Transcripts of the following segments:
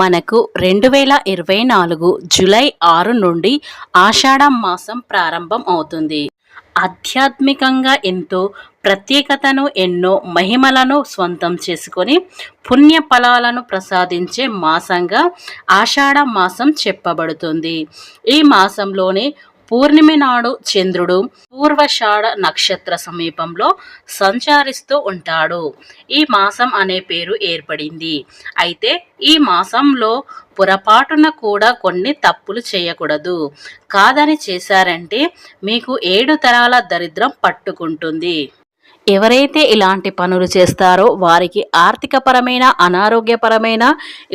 మనకు రెండు వేల ఇరవై నాలుగు జూలై ఆరు నుండి ఆషాఢం మాసం ప్రారంభం అవుతుంది. ఆధ్యాత్మికంగా ఎంతో ప్రత్యేకతను ఎన్నో మహిమలను స్వంతం చేసుకొని పుణ్య ఫలాలను ప్రసాదించే మాసంగా ఆషాఢ మాసం చెప్పబడుతుంది. ఈ మాసంలోనే పూర్ణిమ నాడు చంద్రుడు పూర్వషాఢ నక్షత్ర సమీపంలో సంచరిస్తూ ఉంటాడు. ఈ మాసం అనే పేరు ఏర్పడింది. అయితే ఈ మాసంలో పొరపాటున కూడా కొన్ని తప్పులు చేయకూడదు. కాదని చేశారంటే మీకు ఏడు తరాల దరిద్రం పట్టుకుంటుంది. ఎవరైతే ఇలాంటి పనులు చేస్తారో వారికి ఆర్థికపరమైన అనారోగ్యపరమైన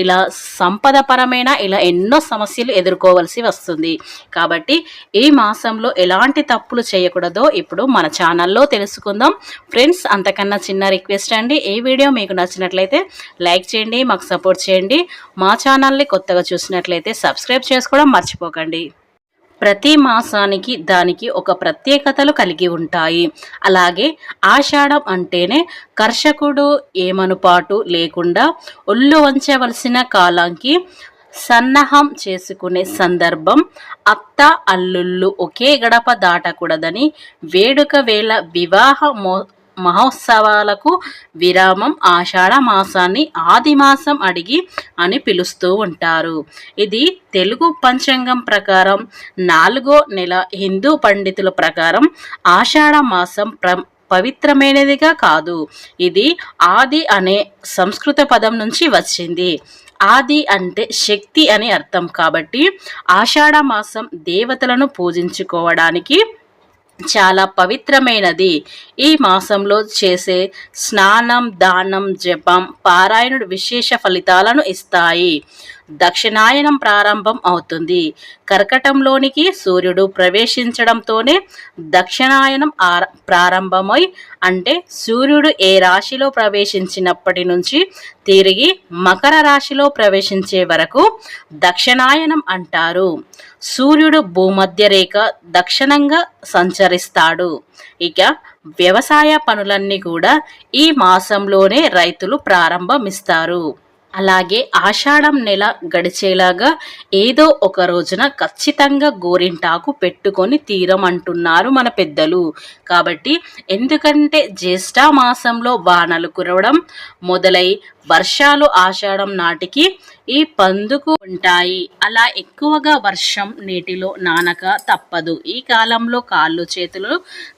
ఇలా సంపదపరమైన ఇలా ఎన్నో సమస్యలు ఎదుర్కోవలసి వస్తుంది. కాబట్టి ఈ మాసంలో ఎలాంటి తప్పులు చేయకూడదో ఇప్పుడు మన ఛానల్లో తెలుసుకుందాం. ఫ్రెండ్స్ అంతకన్నా చిన్న రిక్వెస్ట్ అండి. ఈ వీడియో మీకు నచ్చినట్లయితే లైక్ చేయండి మాకు సపోర్ట్ చేయండి. మా ఛానల్ని కొత్తగా చూసినట్లయితే సబ్స్క్రైబ్ చేసుకోవడం మర్చిపోకండి. ప్రతి మాసానికి దానికి ఒక ప్రత్యేకతలు కలిగి ఉంటాయి. అలాగే ఆషాఢం అంటేనే కర్షకుడు ఏమనుపాటు లేకుండా ఒళ్ళు వంచవలసిన కాలానికి సన్నాహం చేసుకునే సందర్భం. అత్త అల్లుళ్ళు ఒకే గడప దాటకూడదని వేడుక వేళ వివాహ మో మహోత్సవాలకు విరామం ఆషాఢ మాసాన్ని ఆది మాసం అడిగి అని పిలుస్తూ ఉంటారు. ఇది తెలుగు పంచాంగం ప్రకారం నాలుగో నెల హిందూ పండితుల ప్రకారం ఆషాఢ మాసం ప్ర పవిత్రమైనదిగా కాదు. ఇది ఆది అనే సంస్కృత పదం నుంచి వచ్చింది. ఆది అంటే శక్తి అని అర్థం కాబట్టి ఆషాఢ మాసం దేవతలను పూజించుకోవడానికి చాలా పవిత్రమైనది. ఈ మాసంలో చేసే స్నానం దానం జపం పారాయణుడు విశేష ఫలితాలను ఇస్తాయి. దక్షిణాయనం ప్రారంభం అవుతుంది. కర్కటంలోనికి సూర్యుడు ప్రవేశించడంతోనే దక్షిణాయనం ప్రారంభమై అంటే సూర్యుడు ఏ రాశిలో ప్రవేశించినప్పటి నుంచి తిరిగి మకర రాశిలో ప్రవేశించే వరకు దక్షిణాయనం అంటారు. సూర్యుడు భూమధ్య రేఖ దక్షిణంగా సంచరిస్తాడు. ఇక వ్యవసాయ పనులన్నీ కూడా ఈ మాసంలోనే రైతులు ప్రారంభమిస్తారు. అలాగే ఆషాఢం నెల గడిచేలాగా ఏదో ఒక రోజున ఖచ్చితంగా గోరింటాకు పెట్టుకొని తీరమంటున్నారు మన పెద్దలు. కాబట్టి ఎందుకంటే జ్యేష్ఠ మాసంలో వానలు కురవడం మొదలై వర్షాలు ఆషాఢం నాటికి ఈ పందుకు ఉంటాయి. అలా ఎక్కువగా వర్షం నీటిలో నానక తప్పదు. ఈ కాలంలో కాళ్ళు చేతులు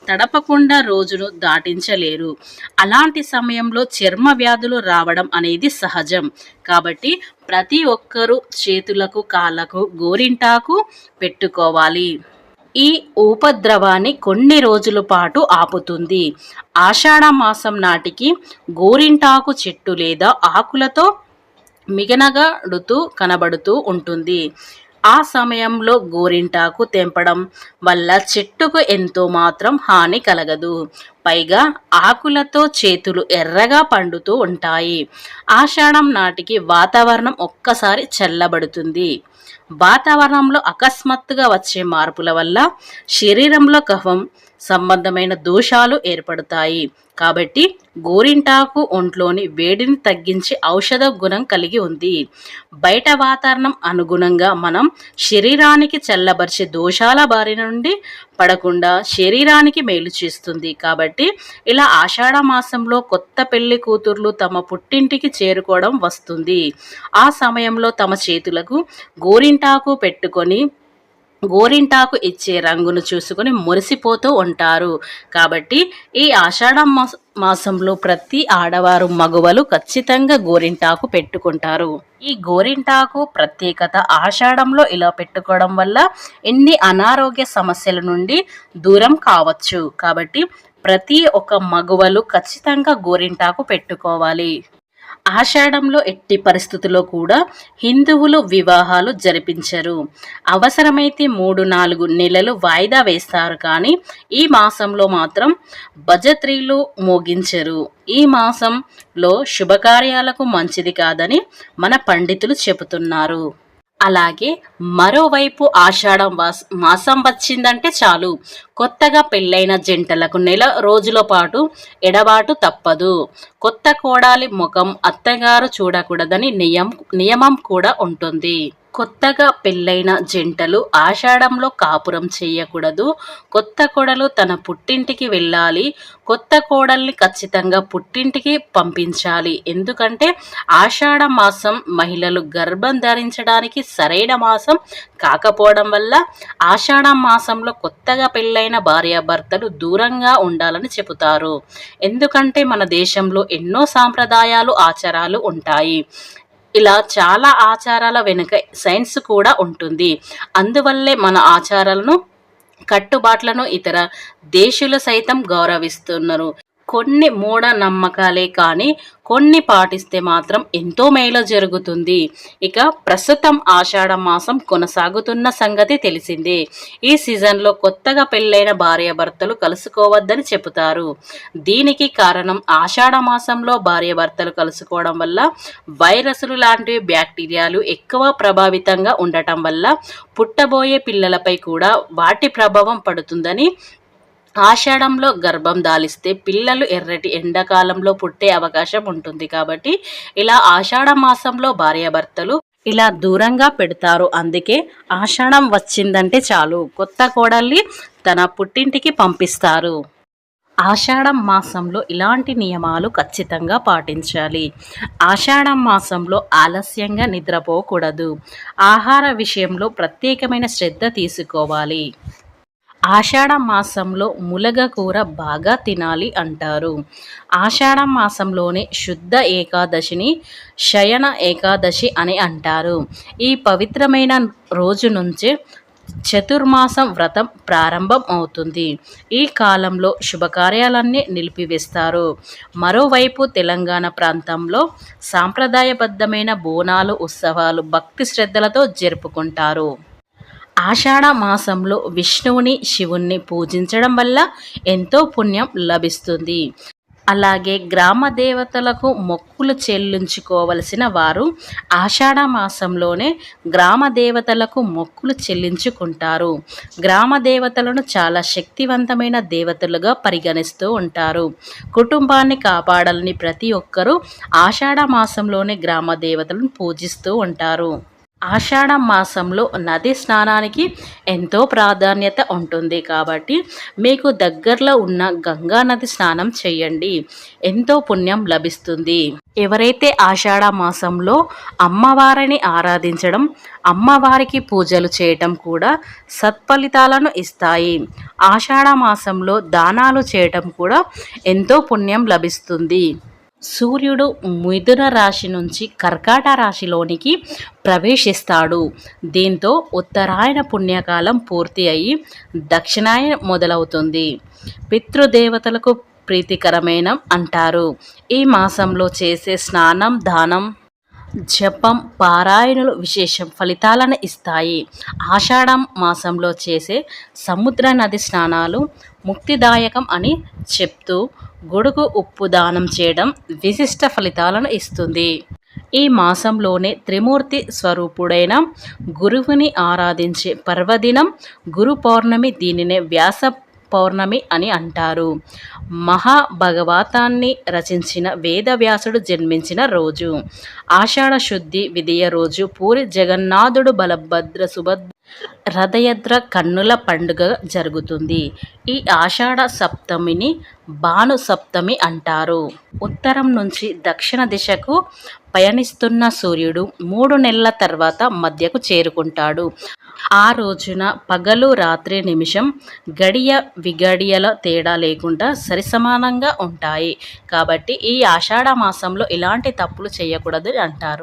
తడపకుండా రోజును దాటించలేరు. అలాంటి సమయంలో చర్మ వ్యాధులు రావడం అనేది సహజం. కాబట్టి ప్రతి ఒక్కరూ చేతులకు కాళ్ళకు గోరింటాకు పెట్టుకోవాలి. ఈ ఉపద్రవాన్ని కొన్ని రోజుల పాటు ఆపుతుంది. ఆషాఢ మాసం నాటికి గోరింటాకు చెట్టు లేదా ఆకులతో మిగనగడుతూ కనబడుతూ ఉంటుంది. ఆ సమయంలో గోరింటాకు తెంపడం వల్ల చెట్టుకు ఎంతో మాత్రం హాని కలగదు. పైగా ఆకులతో చేతులు ఎర్రగా పండుతూ ఉంటాయి. ఆషాఢం నాటికి వాతావరణం ఒక్కసారి చల్లబడుతుంది. వాతావరణంలో అకస్మాత్తుగా వచ్చే మార్పుల వల్ల శరీరంలో కఫం సంబంధమైన దోషాలు ఏర్పడతాయి. కాబట్టి గోరింటాకు ఒంట్లోని వేడిని తగ్గించి ఔషధ గుణం కలిగి ఉంది. బయట వాతావరణం అనుగుణంగా మనం శరీరానికి చల్లబరిచే దోషాల బారి నుండి పడకుండా శరీరానికి మేలు చేస్తుంది. కాబట్టి ఇలా ఆషాఢ మాసంలో కొత్త పెళ్ళి కూతుర్లు తమ పుట్టింటికి చేరుకోవడం వస్తుంది. ఆ సమయంలో తమ చేతులకు గోరింటాకు పెట్టుకొని గోరింటాకు ఇచ్చే రంగును చూసుకొని మురిసిపోతూ ఉంటారు. కాబట్టి ఈ ఆషాఢ మాసంలో ప్రతి ఆడవారు మగవలు ఖచ్చితంగా గోరింటాకు పెట్టుకుంటారు. ఈ గోరింటాకు ప్రత్యేకత ఆషాఢంలో ఇలా పెట్టుకోవడం వల్ల ఎన్ని అనారోగ్య సమస్యల నుండి దూరం కావచ్చు. కాబట్టి ప్రతి ఒక్క మగువలు ఖచ్చితంగా గోరింటాకు పెట్టుకోవాలి. ఆషాఢంలో ఎట్టి పరిస్థితుల్లో కూడా హిందువులు వివాహాలు జరిపించరు. అవసరమైతే మూడు నాలుగు నెలలు వాయిదా వేస్తారు కానీ ఈ మాసంలో మాత్రం భజత్రీలు మోగించరు. ఈ మాసంలో శుభకార్యాలకు మంచిది కాదని మన పండితులు చెబుతున్నారు. అలాగే మరోవైపు ఆషాఢం వాస్ మాసం వచ్చిందంటే చాలు. కొత్తగా పెళ్ళైన జంటలకు నెల రోజుల పాటు ఎడబాటు తప్పదు. కొత్త కోడాలి ముఖం అత్తగారు చూడకూడదని నియం నియమం కూడా ఉంటుంది. కొత్తగా పెళ్ళైన జంటలు ఆషాఢంలో కాపురం చేయకూడదు. కొత్త కోడలు తన పుట్టింటికి వెళ్ళాలి. కొత్త కోడల్ని ఖచ్చితంగా పుట్టింటికి పంపించాలి. ఎందుకంటే ఆషాఢ మాసం మహిళలు గర్భం ధరించడానికి సరైన మాసం కాకపోవడం వల్ల ఆషాఢ మాసంలో కొత్తగా పెళ్ళైన భార్యాభర్తలు దూరంగా ఉండాలని చెబుతారు. ఎందుకంటే మన దేశంలో ఎన్నో సాంప్రదాయాలు ఆచారాలు ఉంటాయి. ఇలా చాలా ఆచారాల వెనుక సైన్స్ కూడా ఉంటుంది. అందువల్లే మన ఆచారాలను కట్టుబాట్లను ఇతర దేశులు సైతం గౌరవిస్తున్నారు. కొన్ని మూఢనమ్మకాలే కానీ కొన్ని పాటిస్తే మాత్రం ఎంతో మేలు జరుగుతుంది. ఇక ప్రస్తుతం ఆషాఢ మాసం కొనసాగుతున్న సంగతి తెలిసిందే. ఈ సీజన్లో కొత్తగా పెళ్ళైన భార్యాభర్తలు కలుసుకోవద్దని చెబుతారు. దీనికి కారణం ఆషాఢ మాసంలో భార్యాభర్తలు కలుసుకోవడం వల్ల వైరస్లు లాంటివి బ్యాక్టీరియాలు ఎక్కువ ప్రభావితంగా ఉండటం వల్ల పుట్టబోయే పిల్లలపై కూడా వాటి ప్రభావం పడుతుందని ఆషాఢంలో గర్భం దాలిస్తే పిల్లలు ఎర్రటి ఎండాకాలంలో పుట్టే అవకాశం ఉంటుంది కాబట్టి ఇలా ఆషాఢ మాసంలో భార్యాభర్తలు ఇలా దూరంగా పెడతారు. అందుకే ఆషాఢం వచ్చిందంటే చాలు. కొత్త కోడల్ని తన పుట్టింటికి పంపిస్తారు. ఆషాఢం మాసంలో ఇలాంటి నియమాలు ఖచ్చితంగా పాటించాలి. ఆషాఢం మాసంలో ఆలస్యంగా నిద్రపోకూడదు. ఆహార విషయంలో ప్రత్యేకమైన శ్రద్ధ తీసుకోవాలి. ఆషాఢ మాసంలో ములగకూర బాగా తినాలి అంటారు. ఆషాఢ మాసంలోనే శుద్ధ ఏకాదశిని శయన ఏకాదశి అని అంటారు. ఈ పవిత్రమైన రోజు నుంచే చతుర్మాసం వ్రతం ప్రారంభం అవుతుంది. ఈ కాలంలో శుభకార్యాలన్నీ నిలిపివేస్తారు. మరోవైపు తెలంగాణ ప్రాంతంలో సాంప్రదాయబద్ధమైన బోనాలు ఉత్సవాలు భక్తి శ్రద్ధలతో జరుపుకుంటారు. ఆషాఢ మాసంలో విష్ణువుని శివుణ్ణి పూజించడం వల్ల ఎంతో పుణ్యం లభిస్తుంది. అలాగే గ్రామ దేవతలకు మొక్కులు చెల్లించుకోవలసిన వారు ఆషాఢ మాసంలోనే గ్రామ దేవతలకు మొక్కులు చెల్లించుకుంటారు. గ్రామ దేవతలను చాలా శక్తివంతమైన దేవతలుగా పరిగణిస్తూ ఉంటారు. కుటుంబాన్ని కాపాడాలని ప్రతి ఒక్కరూ ఆషాఢ మాసంలోనే గ్రామ దేవతలను పూజిస్తూ ఉంటారు. ఆషాఢ మాసంలో నది స్నానానికి ఎంతో ప్రాధాన్యత ఉంటుంది కాబట్టి మీకు దగ్గరలో ఉన్న గంగా నది స్నానం చేయండి. ఎంతో పుణ్యం లభిస్తుంది. ఎవరైతే ఆషాఢ మాసంలో అమ్మవారిని ఆరాధించడం అమ్మవారికి పూజలు చేయటం కూడా సత్ఫలితాలను ఇస్తాయి. ఆషాఢ మాసంలో దానాలు చేయటం కూడా ఎంతో పుణ్యం లభిస్తుంది. సూర్యుడు మిథున రాశి నుంచి కర్కాట రాశిలోనికి ప్రవేశిస్తాడు. దీంతో ఉత్తరాయణ పుణ్యకాలం పూర్తి అయి దక్షిణాయన మొదలవుతుంది. పితృదేవతలకు ప్రీతికరమైన అంటారు. ఈ మాసంలో చేసే స్నానం దానం జపం పారాయణలు విశేషం ఫలితాలను ఇస్తాయి. ఆషాఢం మాసంలో చేసే సముద్ర నది స్నానాలు ముక్తిదాయకం అని చెప్తూ గొడుగు ఉప్పు దానం చేయడం విశిష్ట ఫలితాలను ఇస్తుంది. ఈ మాసంలోనే త్రిమూర్తి స్వరూపుడైన గురువుని ఆరాధించే పర్వదినం గురు పౌర్ణమి దీనినే వ్యాస పౌర్ణమి అని అంటారు. మహాభగవతాన్ని రచించిన వేదవ్యాసుడు జన్మించిన రోజు. ఆషాఢ శుద్ధి విధియ రోజు పూరి జగన్నాథుడు బలభద్ర సుభద్ర రథయద్ర కన్నుల పండుగ జరుగుతుంది. ఈ ఆషాఢ సప్తమిని భాను సప్తమి అంటారు. ఉత్తరం నుంచి దక్షిణ దిశకు పయనిస్తున్న సూర్యుడు మూడు నెలల తర్వాత మధ్యకు చేరుకుంటాడు. ఆ రోజున పగలు రాత్రి నిమిషం గడియ విగడియల తేడా లేకుండా సరిసమానంగా ఉంటాయి. కాబట్టి ఈ ఆషాఢ మాసంలో ఇలాంటి తప్పులు చేయకూడదు అంటారు.